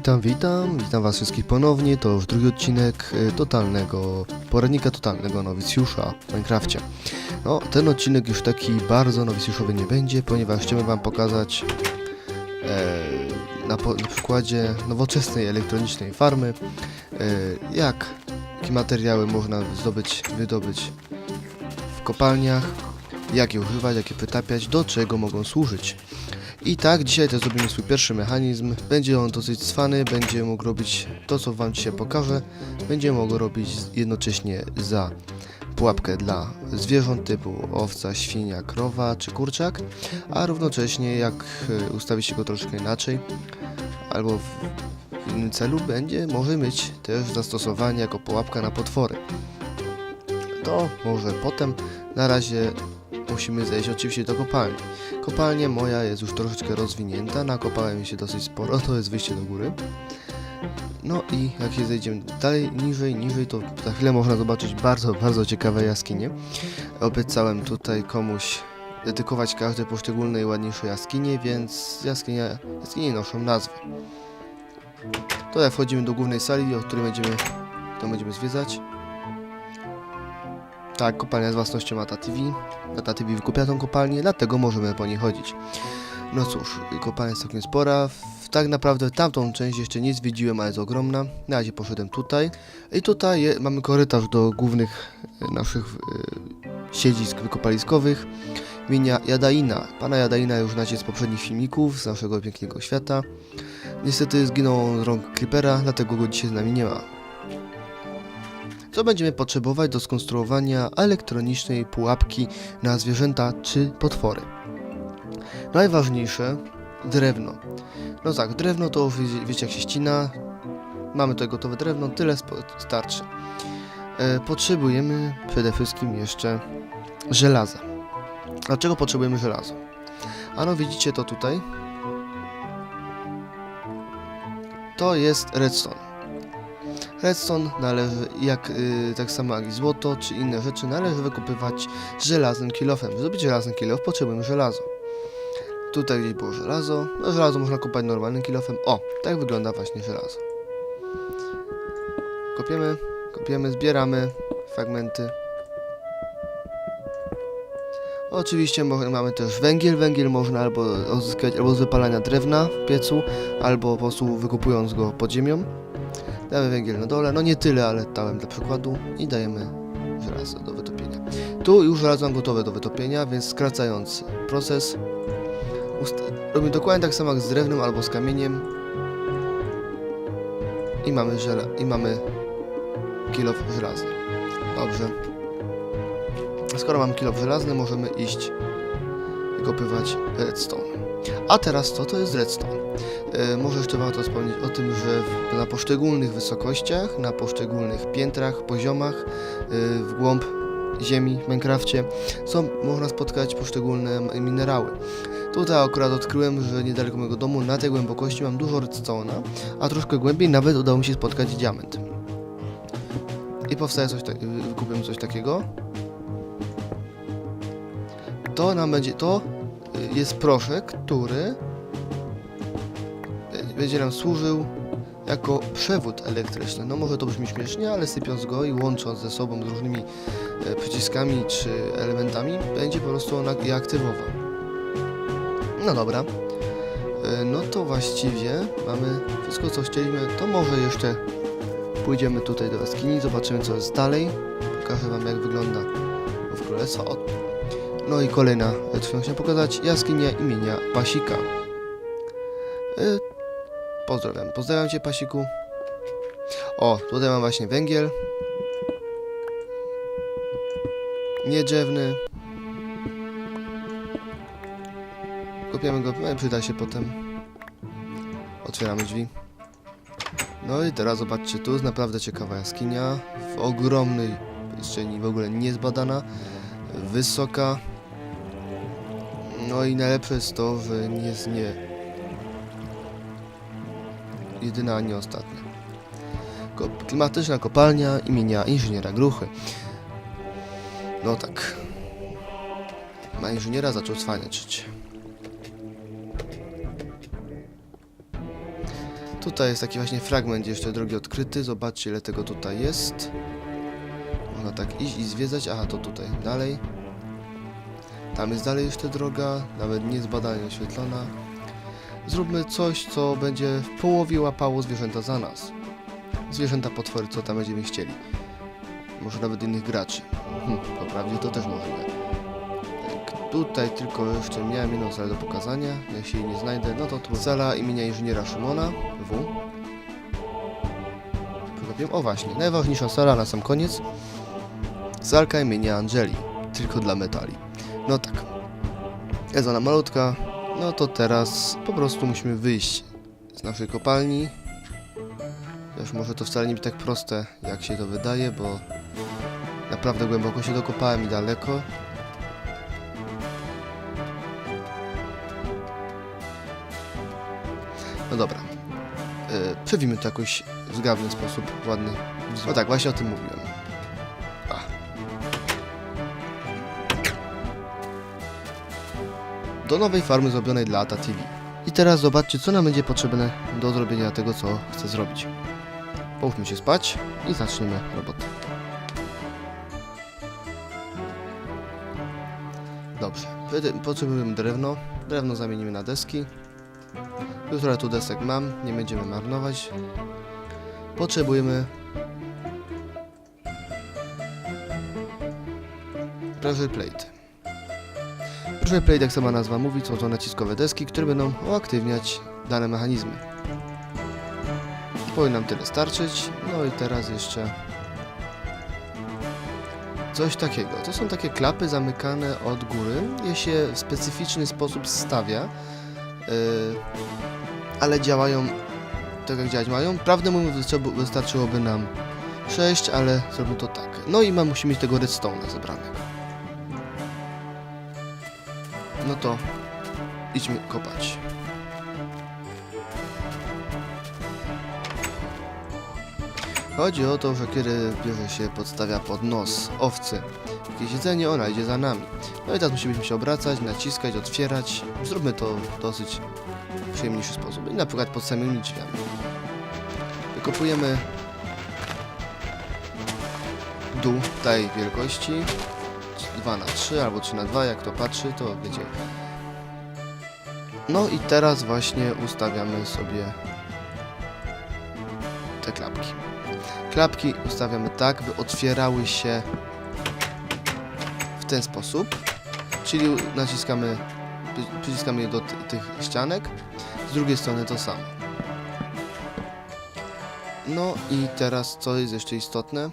Witam, witam, witam was wszystkich ponownie. To już drugi odcinek y, totalnego, poradnika totalnego nowicjusza w Minecrafcie. No, ten odcinek już taki bardzo nowicjuszowy nie będzie, ponieważ chcemy wam pokazać e, na, po, na przykładzie nowoczesnej elektronicznej farmy, e, jak, jakie materiały można zdobyć, wydobyć w kopalniach, jak je używać, jak je wytapiać, do czego mogą służyć. I tak, dzisiaj też zrobimy swój pierwszy mechanizm. Będzie on dosyć cwany, będzie mógł robić to, co Wam dzisiaj pokażę. Będzie mógł robić jednocześnie za pułapkę dla zwierząt typu owca, świnia, krowa czy kurczak, a równocześnie jak e, ustawić go troszkę inaczej albo w innym celu będzie może mieć też zastosowanie jako pułapka na potwory. To może potem, na razie musimy zejść oczywiście do kopalni. Kopalnia moja jest już troszeczkę rozwinięta, nakopałem się dosyć sporo, to jest wyjście do góry. No i jak się zejdziemy dalej, niżej, niżej, to za chwilę można zobaczyć bardzo, bardzo ciekawe jaskinie. Obiecałem tutaj komuś dedykować każde poszczególne i ładniejsze jaskinie, więc jaskinie, jaskinie noszą nazwy. To wchodzimy do głównej sali, o której będziemy, to będziemy zwiedzać. Tak, kopalnia z własnością Ata TV. Wykupia tą kopalnię, dlatego możemy po niej chodzić. No cóż, kopalnia jest całkiem spora. Tak naprawdę tamtą część jeszcze nie zwiedziłem, ale jest ogromna. Na razie poszedłem tutaj. I tutaj je, mamy korytarz do głównych e, naszych e, siedzisk wykopaliskowych. Imienia Jadaina. Pana Jadaina już znacie z poprzednich filmików, z naszego pięknego świata. Niestety zginął z rąk Creepera, dlatego go dzisiaj z nami nie ma. Co będziemy potrzebować do skonstruowania elektronicznej pułapki na zwierzęta czy potwory? Najważniejsze drewno. No tak, drewno to już wie- wiecie jak się ścina. Mamy tutaj gotowe drewno, tyle starczy. E, potrzebujemy przede wszystkim jeszcze żelaza. Dlaczego potrzebujemy żelaza? Ano widzicie to tutaj. To jest redstone. Redstone należy, jak y, tak samo jak i złoto czy inne rzeczy, należy wykupywać żelaznym kilofem. Żeby zdobyć żelazny kilof potrzebujemy żelazo. Tutaj gdzieś było żelazo. No żelazo można kupować normalnym kilofem. O, tak wygląda właśnie żelazo. Kopiemy, kopiemy, zbieramy fragmenty. Oczywiście mamy też węgiel. Węgiel można albo uzyskać albo z wypalania drewna w piecu, albo po prostu wykupując go pod ziemią. Damy węgiel na dole, no nie tyle, ale dałem dla przykładu i dajemy żelazo do wytopienia. Tu już żelazo mam gotowe do wytopienia, więc skracając proces robimy dokładnie tak samo jak z drewnem albo z kamieniem i mamy żela i mamy kilof żelazny. Dobrze. Skoro mam kilof żelazny, możemy iść kopywać redstone. A teraz co to jest redstone? E, może jeszcze warto wspomnieć o tym, że na poszczególnych wysokościach, na poszczególnych piętrach, poziomach, e, w głąb ziemi w Minecrafcie są, można spotkać poszczególne minerały. Tutaj akurat odkryłem, że niedaleko mojego domu na tej głębokości mam dużo redstone'a, a troszkę głębiej nawet udało mi się spotkać diament. I powstaje coś tak, wykupiłem coś takiego. To nam będzie, to jest proszek, który będzie nam służył jako przewód elektryczny. No może to brzmi śmiesznie, ale sypiąc go i łącząc ze sobą z różnymi e, przyciskami czy elementami, będzie po prostu on je aktywował. No dobra. E, No to właściwie mamy wszystko co chcieliśmy. To może jeszcze pójdziemy tutaj do jaskini, zobaczymy co jest dalej. Pokażę wam jak wygląda w królestwa. No i kolejna którą chciałem pokazać, jaskinia imienia Pasika. E, Pozdrawiam, pozdrawiam cię Pasiku. O, tutaj mam właśnie węgiel. Niedrzewny. Kopiamy go, no przyda się potem. Otwieramy drzwi. No i teraz zobaczcie, tu jest naprawdę ciekawa jaskinia. W ogromnej przestrzeni, w ogóle niezbadana. Wysoka. No i najlepsze jest to, że nie jest nie jedyna, a nie ostatnia. Klimatyczna kopalnia imienia inżyniera Gruchy. No tak. Ma inżyniera zaczął cwaniaczyć. Tutaj jest taki właśnie fragment jeszcze drogi odkryty. Zobaczcie ile tego tutaj jest. Można tak iść i zwiedzać. Aha, to tutaj dalej. Tam jest dalej jeszcze droga, nawet niezbadanie oświetlona. Zróbmy coś, co będzie w połowie łapało zwierzęta za nas. Zwierzęta potwory, co tam będziemy chcieli. Może nawet innych graczy. Hm, poprawnie to też możliwe. Tak, Tutaj tylko jeszcze miałem jedną salę do pokazania. Jeśli jej nie znajdę, no to tu sala imienia inżyniera Szymona W. O właśnie, najważniejsza sala na sam koniec. Salka imienia Angeli. Tylko dla metali. No tak. Jest ona malutka. No to teraz po prostu musimy wyjść z naszej kopalni. Też może to wcale nie być tak proste, jak się to wydaje, bo naprawdę głęboko się dokopałem i daleko. No dobra. Yy, przewimy to jakoś w zgrabny sposób, ładny. No tak, właśnie o tym mówiłem. Do nowej farmy zrobionej dla Ata TV. I teraz zobaczcie, co nam będzie potrzebne do zrobienia tego, co chcę zrobić. Połóżmy się spać i zaczniemy robotę. Dobrze, potrzebujemy drewno. Drewno zamienimy na deski. Już trochę tu desek mam, nie będziemy marnować. Potrzebujemy pressure plate. Plate, jak sama nazwa mówi, są to naciskowe deski, które będą uaktywniać dane mechanizmy. Powinno nam tyle starczyć. No i teraz jeszcze coś takiego. To są takie klapy zamykane od góry. Je się w specyficzny sposób stawia, yy, ale działają tak jak działać mają. Prawdę mówiąc, wystarczy- wystarczyłoby nam 6, ale zrobimy to tak. No i ma, musimy mieć tego redstone'a zebranego. No to idźmy kopać. Chodzi o to, że kiedy bierze się, podstawia pod nos owcy jakieś jedzenie, ona idzie za nami. No i teraz musimy się obracać, naciskać, otwierać. Zróbmy to w dosyć przyjemniejszy sposób. I na przykład pod samymi drzwiami. Wykopujemy dół tej wielkości 2 na 3 albo 3 na 2 jak to patrzy, to wiecie. No i teraz właśnie ustawiamy sobie te klapki. Klapki ustawiamy tak, by otwierały się w ten sposób, czyli naciskamy, przy- przyciskamy je do ty- tych ścianek, z drugiej strony to samo. No i teraz co jest jeszcze istotne,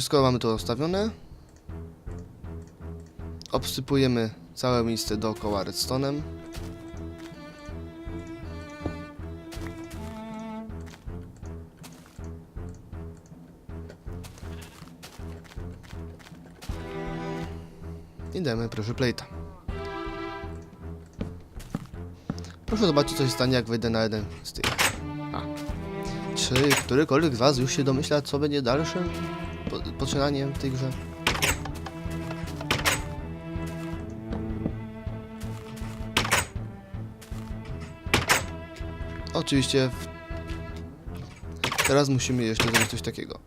że skoro mamy to ustawione, obsypujemy całe miejsce dookoła redstone'em. I dajemy proszę plate'a. Proszę zobaczyć co się stanie jak wejdę na jeden z tych. A. Czy którykolwiek z was już się domyśla co będzie dalszym po poczynaniem w tej grze? Oczywiście w... teraz musimy jeszcze zrobić coś takiego.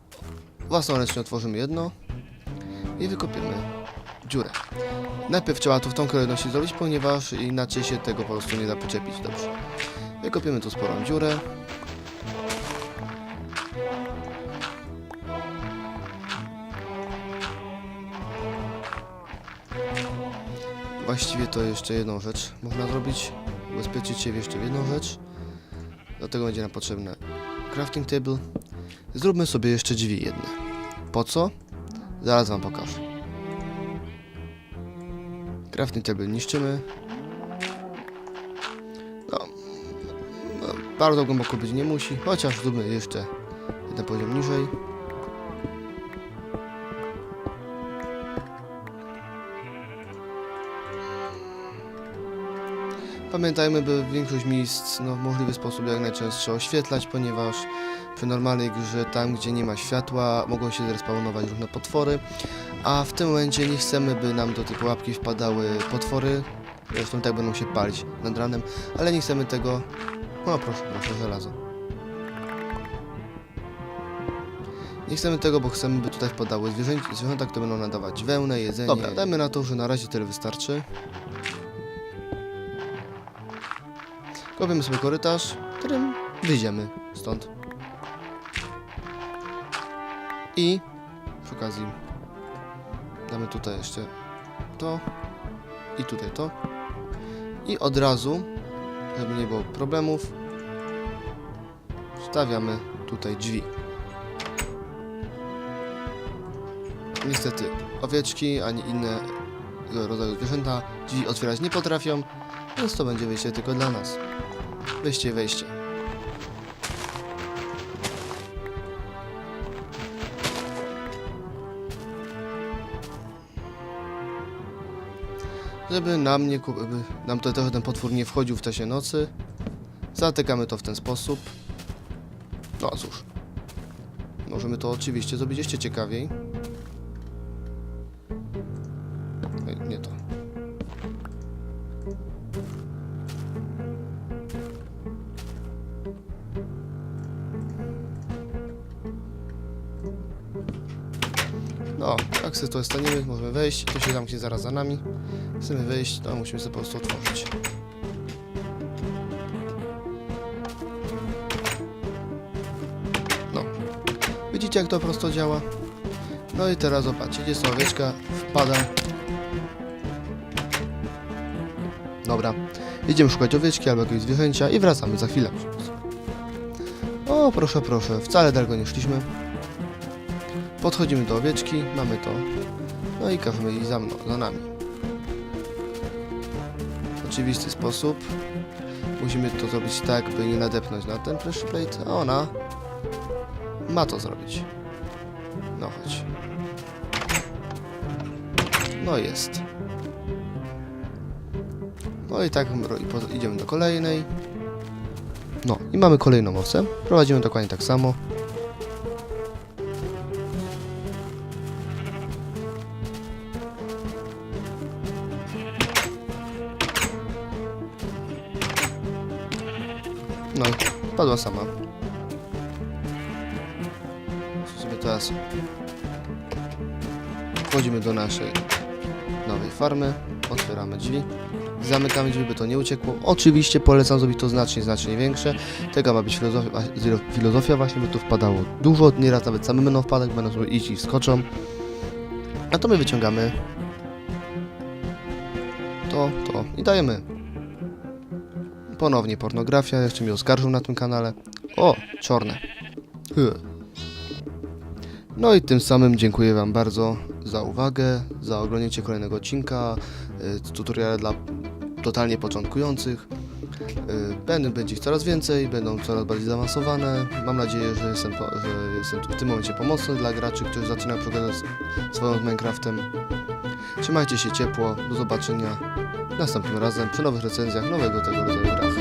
Własnoręcznie otworzymy jedno i wykopiemy dziurę. Najpierw trzeba to w tą kolejności zrobić, ponieważ inaczej się tego po prostu nie da podczepić dobrze. Wykopiemy tu sporą dziurę. Właściwie to jeszcze jedną rzecz można zrobić. Ubezpieczyć się jeszcze w jedną rzecz. Do tego będzie nam potrzebne crafting table. Zróbmy sobie jeszcze drzwi jedne. Po co? Zaraz wam pokażę. Crafting table niszczymy. No, no, bardzo głęboko być nie musi, chociaż zróbmy jeszcze jeden poziom niżej. Pamiętajmy, by większość miejsc no, w możliwy sposób jak najczęstsze oświetlać, ponieważ przy normalnej grze, tam gdzie nie ma światła, mogą się zrespawnować różne potwory, a w tym momencie nie chcemy, by nam do tej pułapki wpadały potwory, Zresztą tak będą się palić nad ranem, ale nie chcemy tego... O, proszę, proszę, żelazo. Nie chcemy tego, bo chcemy, by tutaj wpadały zwierzę, zwierzęta, które będą nadawać wełnę, jedzenie. Dobra, dajmy na to, że na razie tyle wystarczy. Kopiemy sobie korytarz, którym wyjdziemy stąd. I przy okazji damy tutaj jeszcze to i tutaj to. I od razu, żeby nie było problemów, stawiamy tutaj drzwi. Niestety owieczki ani inne rodzaju zwierzęta drzwi otwierać nie potrafią, więc to będzie wyjście tylko dla nas. Wejście, i wejście. Żeby nam nie nam to trochę ten potwór nie wchodził w czasie nocy, zatykamy to w ten sposób. No cóż. Możemy to oczywiście zrobić jeszcze ciekawiej. Sobie to staniemy, możemy wejść, to się zamknie zaraz za nami. Chcemy wyjść, to musimy sobie po prostu otworzyć. No. Widzicie jak to prosto działa? No i teraz zobaczcie, jest owieczka, wpada. Dobra, idziemy szukać owieczki albo jakiegoś zwierzęcia i wracamy za chwilę. O, proszę, proszę, wcale daleko nie szliśmy. Podchodzimy do owieczki, mamy to. No i każemy iść za mną, za nami. Oczywisty sposób. Musimy to zrobić tak, by nie nadepnąć na ten pressure plate, a ona ma to zrobić. No chodź. No jest. No i tak i idziemy do kolejnej. No i mamy kolejną owcę. Prowadzimy dokładnie tak samo. No padła sama. Sobie teraz wchodzimy do naszej nowej farmy, otwieramy drzwi, zamykamy drzwi, by to nie uciekło. Oczywiście polecam zrobić to znacznie, znacznie większe. Tego ma być filozofia, filozofia właśnie, by tu wpadało dużo, nieraz nawet same będą wpadać, będą sobie iść i skoczą. A to my wyciągamy to, to i dajemy. Ponownie pornografia, jeszcze mnie oskarżył na tym kanale. O, czarne. Hy. No i tym samym dziękuję Wam bardzo za uwagę, za oglądnięcie kolejnego odcinka, y, dla totalnie początkujących. Y, Będę, będzie ich coraz więcej, będą coraz bardziej zaawansowane. Mam nadzieję, że jestem, po, że jestem w tym momencie pomocny dla graczy, którzy zaczynają z- swoją z Minecraftem. Trzymajcie się ciepło, do zobaczenia następnym razem przy nowych recenzjach nowego tego rodzaju grach.